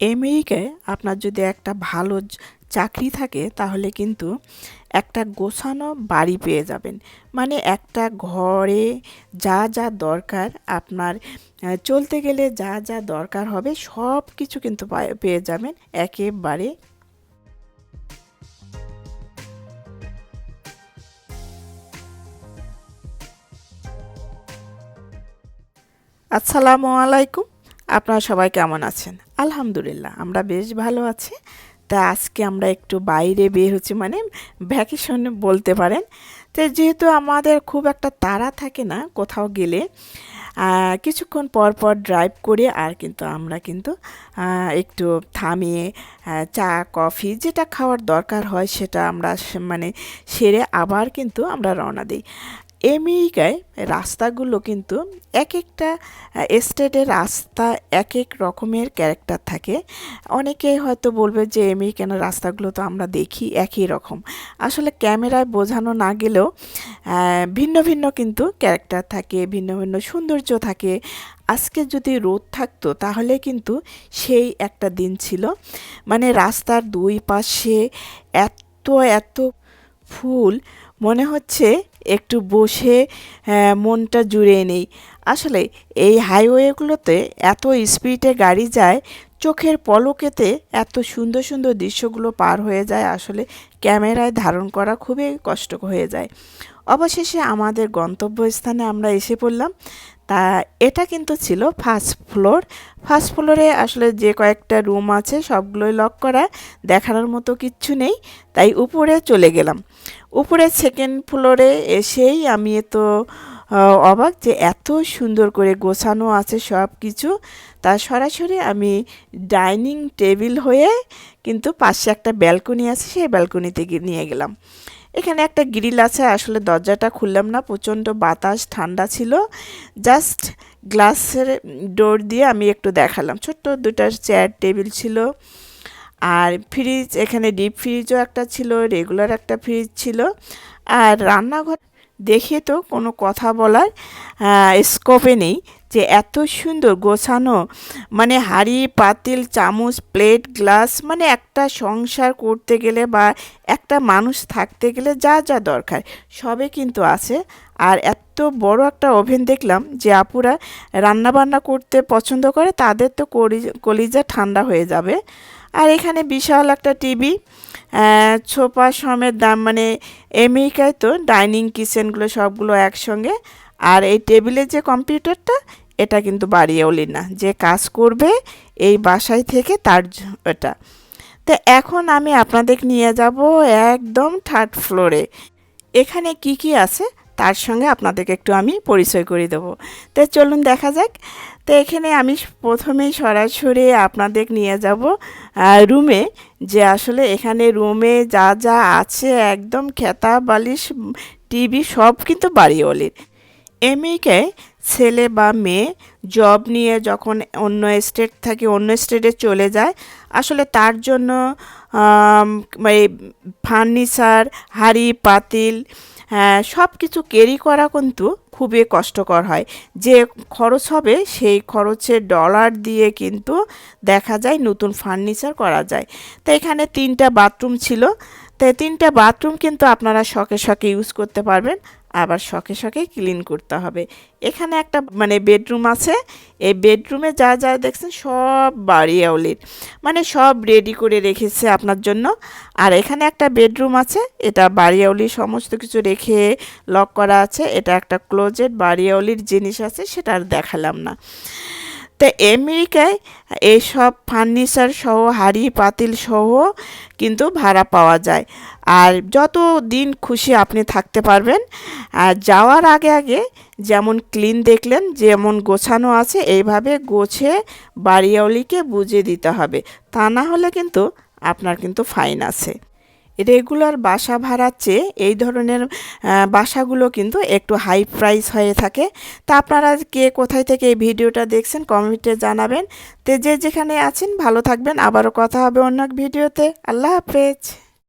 আমেরিকায় আপনার যদি একটা ভালো চাকরি থাকে, তাহলে কিন্তু একটা গোছানো বাড়ি পেয়ে যাবেন। মানে একটা ঘরে যা যা দরকার আপনার চলতে গেলে যা যা দরকার হবে, সব কিছু কিন্তু পেয়ে যাবেন একেবারে। আসসালামু আলাইকুম। আপনারা সবাই কেমন আছেন? আলহামদুলিল্লাহ, আমরা বেশ ভালো আছি। তা আজকে আমরা একটু বাইরে বের হচ্ছি মানে ভ্যাকেশন বলতে পারেন। তো যেহেতু আমাদের খুব একটা তাড়া থাকে না কোথাও গেলে কিছুক্ষণ পর পর ড্রাইভ করে আর কিন্তু আমরা কিন্তু একটু থামিয়ে চা কফি যেটা খাওয়ার দরকার হয় সেটা আমরা মানে সেরে আবার কিন্তু আমরা রওনা দিই। আমেরিকায় রাস্তাগুলো কিন্তু এক একটা স্টেটের রাস্তা এক এক রকমের ক্যারেক্টার থাকে। অনেকেই হয়তো বলবে যে আমেরিকান রাস্তাগুলো তো আমরা দেখি একই রকম। আসলে ক্যামেরায় বোঝানো না গেলেও ভিন্ন ভিন্ন কিন্তু ক্যারেক্টার থাকে, ভিন্ন ভিন্ন সৌন্দর্য থাকে। আজকে যদি রোদ থাকতো তাহলে কিন্তু সেই একটা দিন ছিল। মানে রাস্তার দুই পাশে এত এত ফুল, মনে হচ্ছে একটু বসে মনটা জুড়ে নেই। আসলে এই হাইওয়েগুলোতে এত স্পিডে গাড়ি যায় চোখের পলকেতে এত সুন্দর সুন্দর দৃশ্যগুলো পার হয়ে যায়, আসলে ক্যামেরায় ধারণ করা খুবই কষ্ট হয়ে যায়। অবশেষে আমাদের গন্তব্যস্থানে আমরা এসে পড়লাম। তা এটা কিন্তু ছিল ফার্স্ট ফ্লোর ফার্স্ট ফ্লোরে আসলে যে কয়েকটা রুম আছে, সবগুলোই লক করা, দেখানোর মতো কিচ্ছু নেই। তাই উপরে চলে গেলাম। উপরে সেকেন্ড ফ্লোরে এসেই আমি তো অবাক যে এত সুন্দর করে গোছানো আছে সব কিছু তা সরাসরি আমি ডাইনিং টেবিল হয়ে কিন্তু পাশে একটা ব্যালকনি আছে, সেই ব্যালকনিতে নিয়ে গেলাম। এখানে একটা গ্রিল আছে, আসলে দরজাটা খুললাম না, প্রচণ্ড বাতাস, ঠান্ডা ছিল। জাস্ট গ্লাসের ডোর দিয়ে আমি একটু দেখালাম। ছোট্ট দুটা চেয়ার টেবিল ছিল। আর ফ্রিজ, এখানে ডিপ ফ্রিজও একটা ছিল, রেগুলার একটা ফ্রিজ ছিল। আর রান্নাঘর দেখে তো কোনো কথা বলার স্কোপে নেই যে এত সুন্দর গোছানো মানে হাঁড়ি, পাতিল, চামচ প্লেট গ্লাস মানে একটা সংসার করতে গেলে বা একটা মানুষ থাকতে গেলে যা যা দরকার সবে কিন্তু আছে। আর এত বড় একটা ওভেন দেখলাম যে আপুরা রান্না বান্না করতে পছন্দ করে, তাদের তো কলিজা ঠান্ডা হয়ে যাবে। আর এখানে বিশাল একটা টিভি ছোপা সমের দাম মানে আমেরিকায় তো, ডাইনিং কিচেনগুলো সবগুলো একসঙ্গে। আর এই টেবিলের যে কম্পিউটারটা, এটা কিন্তু বাড়িয়েওলি না। যে কাজ করবে এই বাসায় থেকে তার এটা তো এখন আমি আপনাদের নিয়ে যাব একদম থার্ড ফ্লোরে। এখানে কি কি আছে? তার সঙ্গে আপনাদেরকে একটু আমি পরিচয় করে দেবো। তো চলুন দেখা যাক। তো এখানে আমি প্রথমেই সরাসরি আপনাদের নিয়ে যাব রুমে যে আসলে এখানে রুমে যা যা আছে, একদম খেতা, বালিশ, টিভি সব কিন্তু বাড়িওয়ালির। আমেরিকায় ছেলে বা মেয়ে জব নিয়ে যখন অন্য স্টেট থেকে অন্য স্টেটে চলে যায়, আসলে তার জন্য ফার্নিচার হাঁড়ি, পাতিল সব কিছু ক্যারি করা কিন্তু খুবই কষ্টকর হয়। যে খরচ হবে সেই খরচে ডলার দিয়ে কিন্তু দেখা যায় নতুন ফার্নিচার করা যায়। তো এখানে তিনটা বাথরুম ছিল। তো তিনটা বাথরুম কিন্তু আপনারা শখে শখে ইউজ করতে পারবেন। আবার শখে শখে ক্লিন করতে হবে। এখানে একটা মানে বেডরুম আছে। এই বেডরুমে যা যা দেখছেন সব বাড়িয়াউলির মানে সব রেডি করে রেখেছে আপনার জন্য। আর এখানে একটা বেডরুম আছে। এটা বাড়িয়াউলি সমস্ত কিছু রেখে লক করা আছে। এটা একটা ক্লোজেট বাড়িয়াউলির জিনিস আছে, সেটা আর দেখালাম না। তো আমেরিকায় এইসব ফার্নিচার সহ, হাঁড়ি, পাতিল সহ কিন্তু ভাড়া পাওয়া যায়। আর যত দিন খুশি আপনি থাকতে পারবেন। আর যাওয়ার আগে আগে যেমন ক্লিন দেখলেন, যেমন গোছানো আছে, এইভাবে গোছে বাড়িওয়ালিকে বুঝিয়ে দিতে হবে। তা না হলে কিন্তু আপনার কিন্তু ফাইন আছে। রেগুলার বাসা ভাড়ার চেয়ে এই ধরনের বাসাগুলো কিন্তু একটু হাই প্রাইস হয়ে থাকে। তা আপনারা কে কোথায় থেকে এই ভিডিওটা দেখছেন কমেন্টে জানাবেন। তে যে যেখানে আছেন, ভালো থাকবেন। আবারও কথা হবে অন্য ভিডিওতে। আল্লাহ হাফেজ।